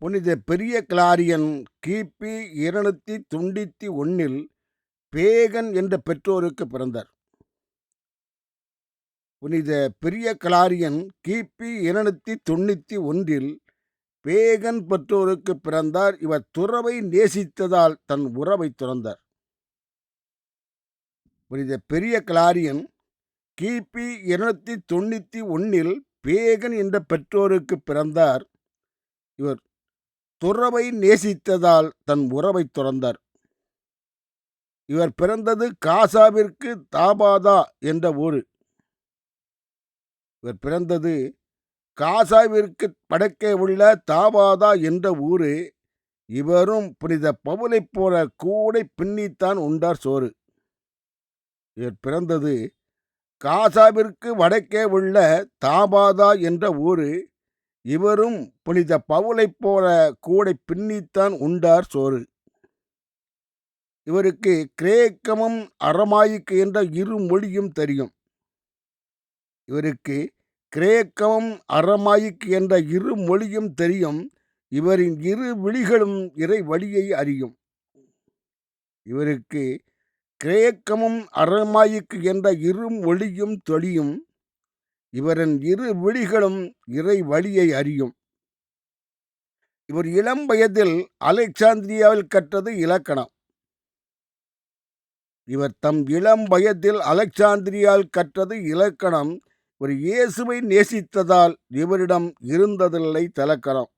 புனித பெரிய கிளாரியன் கிபி இருநூத்தி தொண்ணூத்தி ஒன்னில் பேகன் என்ற பெற்றோருக்கு பிறந்தார். புனித பெரிய கிளாரியன் கிபி இருநூத்தி தொண்ணூத்தி ஒன்றில் பேகன் பெற்றோருக்கு பிறந்தார். இவர் துறவை நேசித்ததால் தன் உறவை துறந்தார். புனித பெரிய கிளாரியன் கிபி இருநூத்தி தொண்ணூத்தி ஒன்னில் பேகன் என்ற பெற்றோருக்கு பிறந்தார். இவர் துறவை நேசித்ததால் தன் உறவை துறந்தார். இவர் பிறந்தது காசாவிற்கு தாபாதா என்ற ஊர். இவர் பிறந்தது காசாவிற்கு வடக்கே உள்ள தாபாதா என்ற ஊரு. இவரும் புனித பவுலைப் போல கூடை பின்னித்தான் உண்டார் சோறு. இவர் பிறந்தது காசாவிற்கு வடக்கே உள்ள தாபாதா என்ற ஊரு. இவரும் புனித பவுலைப் போல கூடை பின்னித்தான் உண்டார் சோறு. இவருக்கு கிரேக்கமும் அரமாயிக்கு என்ற இரு மொழியும் தெரியும். இவருக்கு கிரேக்கமும் அரமாயிக்கு என்ற இரு மொழியும் தெரியும். இவரின் இரு விழிகளும் இறை வழியை அறியும். இவருக்கு கிரேக்கமும் அரமாயிக்கு என்ற இரு மொழியும் தொழியும். இவரின் இரு விழிகளும் இறை வழியை அறியும். இவர் இளம் வயதில் அலெக்சாந்திரியாவில் கற்றது இலக்கணம். இவர் தம் இளம் வயதில் அலெக்சாந்திரியால் கற்றது இலக்கணம். இவர் இயேசுவை நேசித்ததால் இவரிடம் இருந்ததில்லை தலக்கணம்.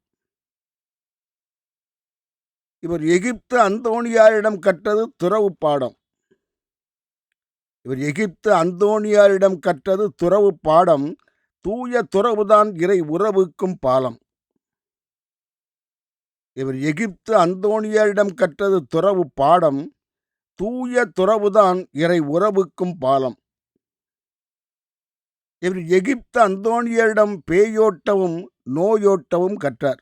இவர் எகிப்து அந்தோணியாரிடம் கற்றது துறவு பாடம். இவர் எகிப்து அந்தோனியாரிடம் கற்றது துறவு பாடம் தூய துறவுதான் இறை உறவுக்கும் பாலம். இவர் எகிப்து அந்தோனியாரிடம் கற்றது துறவு பாடம் தூய துறவுதான் இறை உறவுக்கும் பாலம். இவர் எகிப்து அந்தோனியரிடம் பேயோட்டவும் நோயோட்டவும் கற்றார்.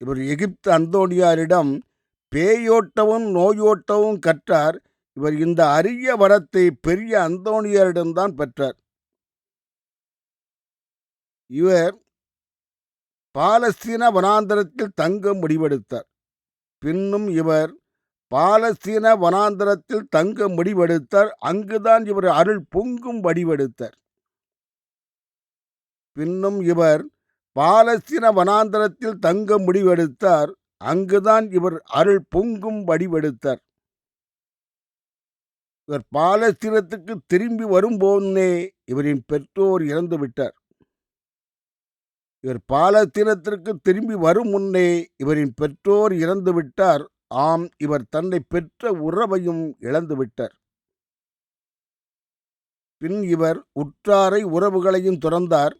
இவர் எகிப்து அந்தோனியாரிடம் பேயோட்டவும் நோயோட்டவும் கற்றார். இவர் இந்த அரிய வரத்தை பெரிய அந்தோனியரிடம்தான் பெற்றார். இவர் பாலஸ்தீன வனாந்தரத்தில் தங்க முடிவெடுத்தார். பின்னும் இவர் பாலஸ்தீன வனாந்தரத்தில் தங்க முடிவெடுத்தார். அங்குதான் இவர் அருள் பொங்கும் வடிவெடுத்தார். பின்னும் இவர் பாலஸ்தீன வனாந்தரத்தில் தங்க முடிவெடுத்தார். அங்குதான் இவர் அருள் பொங்கும் வடிவெடுத்தார். இவர் பாலஸ்தீனத்துக்கு திரும்பி வரும்போதே இவரின் பெற்றோர் இறந்து விட்டார். இவர் பாலஸ்தீனத்திற்கு திரும்பி வரும் முன்னே இவரின் பெற்றோர் இறந்து விட்டார். ஆம் இவர் தன்னை பெற்ற உறவையும் இழந்துவிட்டார் பின் இவர் உற்றாரை உறவுகளையும் துறந்தார்.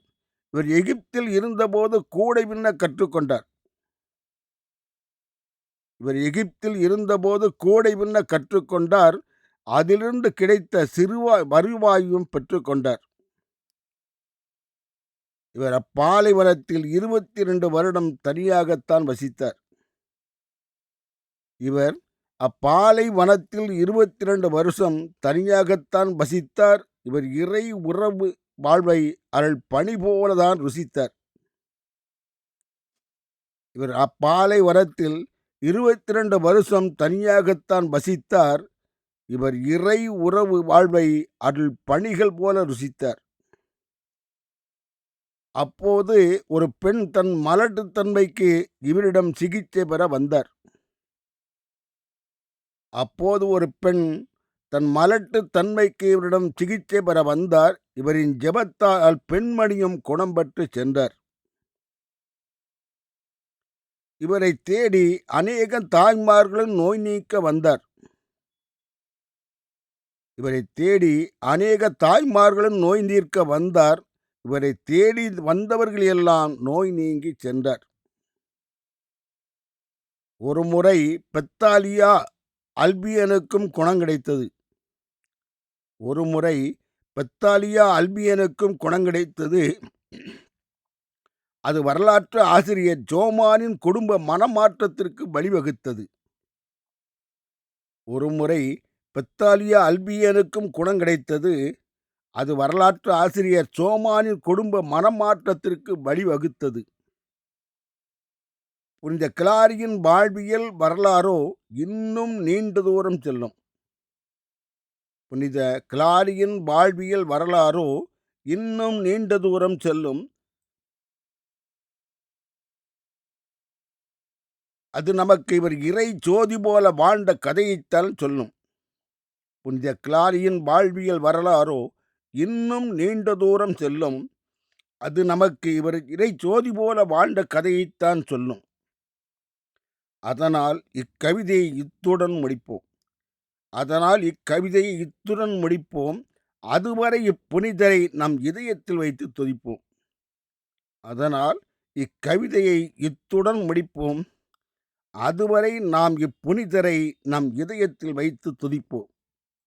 இவர் எகிப்தில் இருந்தபோது கூடை பின்ன கற்றுக்கொண்டார் இவர் எகிப்தில் இருந்தபோது கூடை பின்ன கற்றுக்கொண்டார் அதிலிருந்து கிடைத்த சிறுவா வருவாயும் பெற்றுக்கொண்டார். இவர் அப்பாலைவனத்தில் இருபத்தி இரண்டு வருடம் தனியாகத்தான் வசித்தார். இவர் அப்பாலை வனத்தில் இருபத்தி இரண்டு வருஷம் தனியாகத்தான் வசித்தார். இவர் இறை உறவு வாழ்வை அருள் பணி போலதான் ருசித்தார். இவர் அப்பாலை வனத்தில் இருபத்தி ரெண்டு வருஷம் தனியாகத்தான் வசித்தார். இவர் இறை உறவு வாழ்வை அருள் பணிகள் போல ருசித்தார். அப்போது ஒரு பெண் தன் மலட்டுத்தன்மைக்கு இவரிடம் சிகிச்சை பெற வந்தார். அப்போது ஒரு பெண் தன் மலட்டு தன்மைக்கு இவரிடம் சிகிச்சை பெற வந்தார். இவரின் ஜெபத்தால் பெண்மணியும் குணம் பெற்று சென்றார். இவரை தேடி அநேக தாய்மார்களும் நோய் நீக்க வந்தார். இவரை தேடி அநேக தாய்மார்களும் நோய் நீர்க்க வந்தார். இவரை தேடி வந்தவர்கள் எல்லாம் நோய் நீங்கி சென்றார். ஒரு முறை பெத்தாலியா அல்பியனுக்கும் குணம் கிடைத்தது. ஒரு முறை பெத்தாலியா அல்பியனுக்கும் குணம் கிடைத்தது. அது வரலாற்று ஆசிரியர் ஜோமானின் குடும்ப மனமாற்றத்திற்கு வழிவகுத்தது. ஒரு முறை பெத்தாலியா அல்பியனுக்கும் குணம் கிடைத்தது. அது வரலாற்று ஆசிரியர் சோமானின் குடும்ப மனமாற்றத்திற்கு வழிவகுத்தது. புனித கிளாரியின் வாழ்வியல் வரலாறோ இன்னும் நீண்ட தூரம் செல்லும். புனித கிளாரியின் வாழ்வியல் வரலாறோ இன்னும் நீண்ட தூரம் செல்லும். அது நமக்கு இவர் இறை ஜோதி போல வாழ்ந்த கதையைத்தான் சொல்லும். புனித கிளாரியின் வாழ்வியல் வரலாறோ இன்னும் நீண்ட தூரம் செல்லும். அது நமக்கு இவர் இறை ஜோதி போல வாழ்ந்த கதையைத்தான் சொல்லும். அதனால் இக்கவிதையை இத்துடன் முடிப்போம். அதனால் இக்கவிதையை இத்துடன் முடிப்போம். அதுவரை இப்புனிதரை நம் இதயத்தில் வைத்து துதிப்போம். அதனால் இக்கவிதையை இத்துடன் முடிப்போம். அதுவரை நாம் இப்புனிதரை நம் இதயத்தில் வைத்து துதிப்போம்.